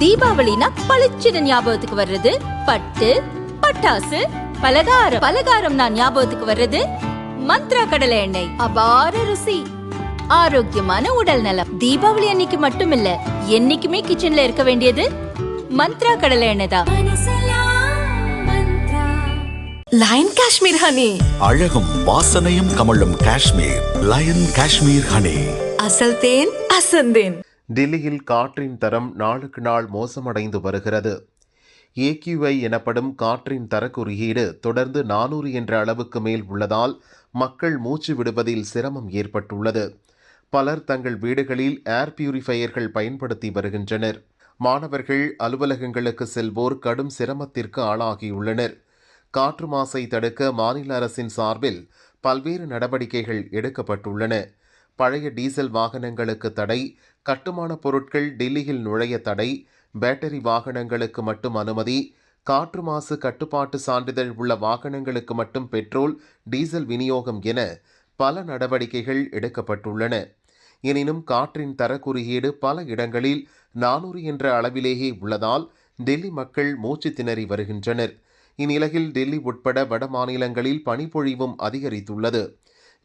தீபாவளினா பளிச்சுன்னு ஞாபகத்துக்கு வர்றது. பட்டு பட்டாசு பலகாரம். பலகாரம் நான் ஞாபகத்துக்கு வர்றது. மந்த்ரா கடலை எண்ணெய். அபார ருசி. ஆரோக்கியமான உடல் நலம். தீபாவளி அன்னைக்கு மட்டும் இல்ல என்னைக்குமே கிச்சன்ல இருக்க வேண்டியது மந்த்ரா கடலை எண்ணெய் தான். லயன் காஷ்மீர் ஹனி அழகும் வாசனையும் கமழும் காஷ்மீர். லயன் காஷ்மீர் ஹனி அசல் தேன் அசந்தேன். டில்லியில் காற்றின் தரம் நாளுக்கு நாள் மோசமடைந்து வருகிறது. ஏக்யூஐ எனப்படும் காற்றின் தர குறியீடு தொடர்ந்து நானூறு என்ற அளவுக்கு மேல் உள்ளதால் மக்கள் மூச்சு விடுவதில் சிரமம் ஏற்பட்டுள்ளது. பலர் தங்கள் வீடுகளில் ஏர் பியூரிஃபையர்கள் பயன்படுத்தி வருகின்றனர். மாணவர்கள் அலுவலகங்களுக்கு செல்வோர் கடும் சிரமத்திற்கு ஆளாகியுள்ளனர். காற்று மாசை தடுக்க மாநில அரசின் சார்பில் பல்வேறு நடவடிக்கைகள் எடுக்கப்பட்டுள்ளன. பழைய டீசல் வாகனங்களுக்கு தடை கட்டுமான பொருட்கள் டெல்லியில் நுழைய தடை பேட்டரி வாகனங்களுக்கு மட்டும் அனுமதி காற்று மாசு கட்டுப்பாட்டு சான்றிதழ் உள்ள வாகனங்களுக்கு மட்டும் பெட்ரோல் டீசல் விநியோகம் என பல நடவடிக்கைகள் எடுக்கப்பட்டுள்ளன. எனினும் காற்றின் தர குறியீடு பல இடங்களில் நானூறு என்ற அளவிலேயே உள்ளதால் டெல்லி மக்கள் மூச்சு திணறி வருகின்றனர். இந்நிலையில் டெல்லி உட்பட வட மாநிலங்களில் பனிப்பொழிவும் அதிகரித்துள்ளது.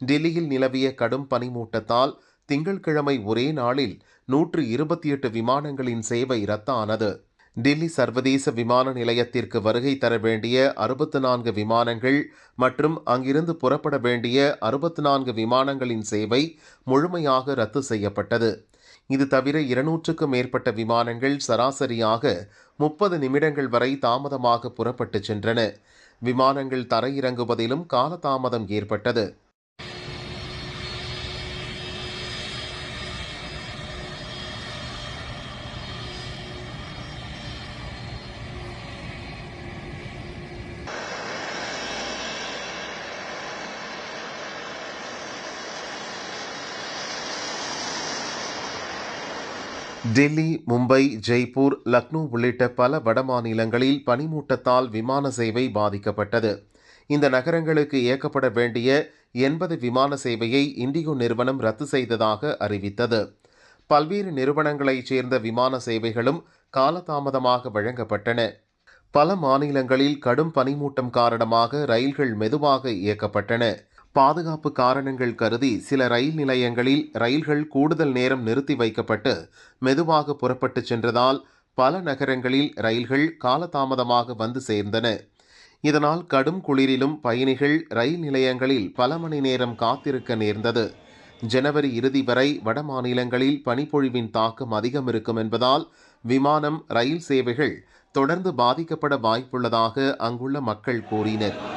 டெல்லியில் நிலவிய கடும் பனிமூட்டத்தால் திங்கட்கிழமை ஒரே நாளில் நூற்று இருபத்தி எட்டு விமானங்களின் சேவை ரத்தானது. டெல்லி சர்வதேச விமான நிலையத்திற்கு வருகை தர வேண்டிய அறுபத்து நான்கு விமானங்கள் மற்றும் அங்கிருந்து புறப்பட வேண்டிய அறுபத்து நான்கு விமானங்களின் சேவை முழுமையாக ரத்து செய்யப்பட்டது. இது தவிர இருநூற்றுக்கும் மேற்பட்ட விமானங்கள் சராசரியாக முப்பது நிமிடங்கள் வரை தாமதமாக புறப்பட்டு சென்றன. விமானங்கள் தரையிறங்குவதிலும் காலதாமதம் ஏற்பட்டது. டெல்லி மும்பை ஜெய்ப்பூர் லக்னோ உள்ளிட்ட பல வடமாநிலங்களில் பனிமூட்டத்தால் விமான சேவை பாதிக்கப்பட்டது. இந்த நகரங்களுக்கு இயக்கப்பட வேண்டிய எண்பது விமான சேவையை இண்டிகோ நிறுவனம் ரத்து செய்ததாக அறிவித்தது. பல்வேறு நிறுவனங்களைச் சேர்ந்த விமான சேவைகளும் காலதாமதமாக வழங்கப்பட்டன. பல மாநிலங்களில் கடும் பனிமூட்டம் காரணமாக ரயில்கள் மெதுவாக இயக்கப்பட்டன. பாதுகாப்பு காரணங்கள் கருதி சில ரயில் நிலையங்களில் ரயில்கள் கூடுதல் நேரம் நிறுத்தி வைக்கப்பட்டு மெதுவாக புறப்பட்டு சென்றதால் பல நகரங்களில் ரயில்கள் காலதாமதமாக வந்து சேர்ந்தன. இதனால் கடும் குளிரிலும் பயணிகள் ரயில் நிலையங்களில் பல மணி நேரம் காத்திருக்க நேர்ந்தது. ஜனவரி இறுதி வரை வட மாநிலங்களில் பனிப்பொழிவின் தாக்கம் அதிகம் இருக்கும் என்பதால் விமானம் ரயில் சேவைகள் தொடர்ந்து பாதிக்கப்பட வாய்ப்புள்ளதாக அங்குள்ள மக்கள் கூறினர்.